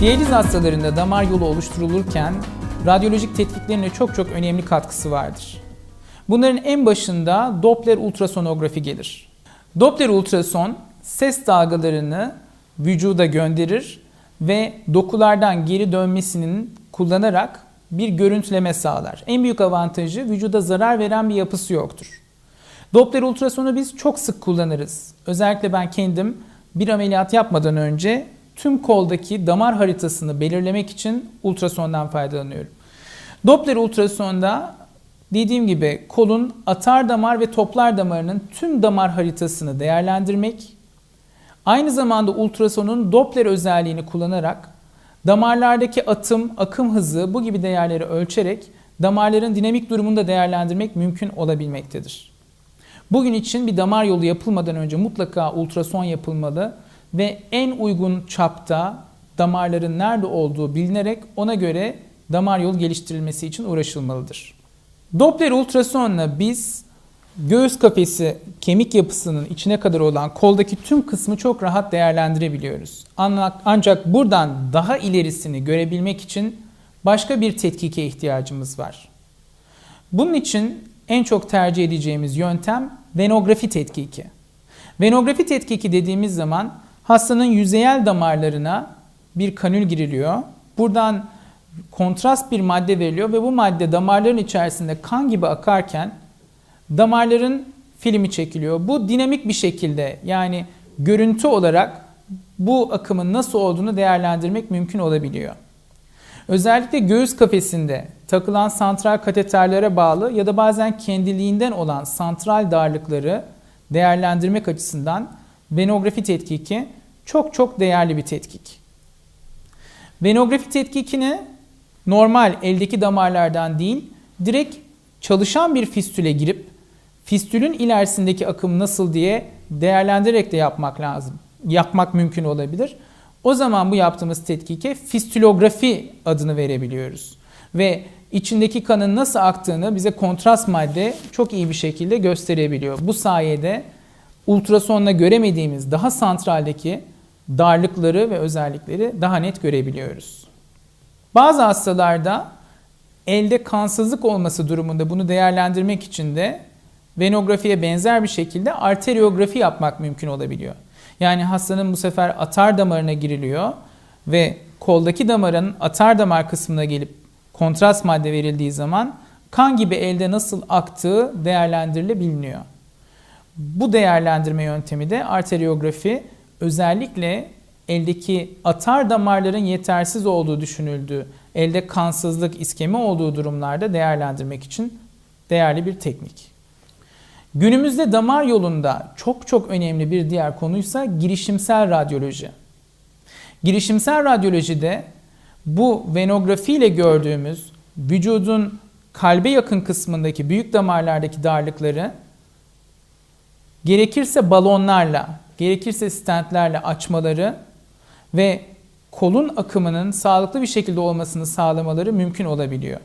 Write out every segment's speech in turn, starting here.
Diyaliz hastalarında damar yolu oluşturulurken radyolojik tetkiklerin de çok çok önemli katkısı vardır. Bunların en başında Doppler ultrasonografi gelir. Doppler ultrason ses dalgalarını vücuda gönderir ve dokulardan geri dönmesinin kullanarak bir görüntüleme sağlar. En büyük avantajı vücuda zarar veren bir yapısı yoktur. Doppler ultrasonu biz çok sık kullanırız. Özellikle ben kendim bir ameliyat yapmadan önce tüm koldaki damar haritasını belirlemek için ultrasondan faydalanıyorum. Doppler ultrasonda dediğim gibi kolun atar damar ve toplar damarının tüm damar haritasını değerlendirmek, aynı zamanda ultrasonun Doppler özelliğini kullanarak damarlardaki atım, akım hızı bu gibi değerleri ölçerek damarların dinamik durumunu da değerlendirmek mümkün olabilmektedir. Bugün için bir damar yolu yapılmadan önce mutlaka ultrason yapılmalı ve en uygun çapta damarların nerede olduğu bilinerek ona göre damar yolu geliştirilmesi için uğraşılmalıdır. Doppler ultrasonla biz göğüs kafesi kemik yapısının içine kadar olan koldaki tüm kısmı çok rahat değerlendirebiliyoruz. Ancak buradan daha ilerisini görebilmek için başka bir tetkike ihtiyacımız var. Bunun için en çok tercih edeceğimiz yöntem venografi tetkiki. Venografi tetkiki dediğimiz zaman hastanın yüzeyel damarlarına bir kanül giriliyor. Buradan kontrast bir madde veriliyor ve bu madde damarların içerisinde kan gibi akarken damarların filmi çekiliyor. Bu dinamik bir şekilde yani görüntü olarak bu akımın nasıl olduğunu değerlendirmek mümkün olabiliyor. Özellikle göğüs kafesinde takılan santral kateterlere bağlı ya da bazen kendiliğinden olan santral darlıkları değerlendirmek açısından venografi tetkiki çok çok değerli bir tetkik. Venografi tetkikini normal eldeki damarlardan değil, direkt çalışan bir fistüle girip fistülün ilerisindeki akım nasıl diye değerlendirerek de yapmak lazım. Yapmak mümkün olabilir. O zaman bu yaptığımız tetkike fistülografi adını verebiliyoruz. Ve içindeki kanın nasıl aktığını bize kontrast madde çok iyi bir şekilde gösterebiliyor. Bu sayede ultrasonla göremediğimiz daha santraldeki darlıkları ve özellikleri daha net görebiliyoruz. Bazı hastalarda elde kansızlık olması durumunda bunu değerlendirmek için de venografiye benzer bir şekilde arteriografi yapmak mümkün olabiliyor. Yani hastanın bu sefer atar damarına giriliyor ve koldaki damarın atar damar kısmına gelip kontrast madde verildiği zaman kan gibi elde nasıl aktığı değerlendirilebiliyor. Bu değerlendirme yöntemi de arteriografi özellikle eldeki atar damarların yetersiz olduğu düşünüldüğü, elde kansızlık, iskemi olduğu durumlarda değerlendirmek için değerli bir teknik. Günümüzde damar yolunda çok çok önemli bir diğer konuysa girişimsel radyoloji. Girişimsel radyolojide bu venografi ile gördüğümüz vücudun kalbe yakın kısmındaki büyük damarlardaki darlıkları gerekirse balonlarla, gerekirse stentlerle açmaları ve kolun akımının sağlıklı bir şekilde olmasını sağlamaları mümkün olabiliyor.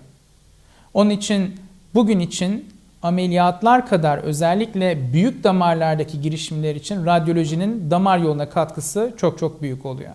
Onun için bugün için ameliyatlar kadar özellikle büyük damarlardaki girişimler için radyolojinin damar yoluna katkısı çok çok büyük oluyor.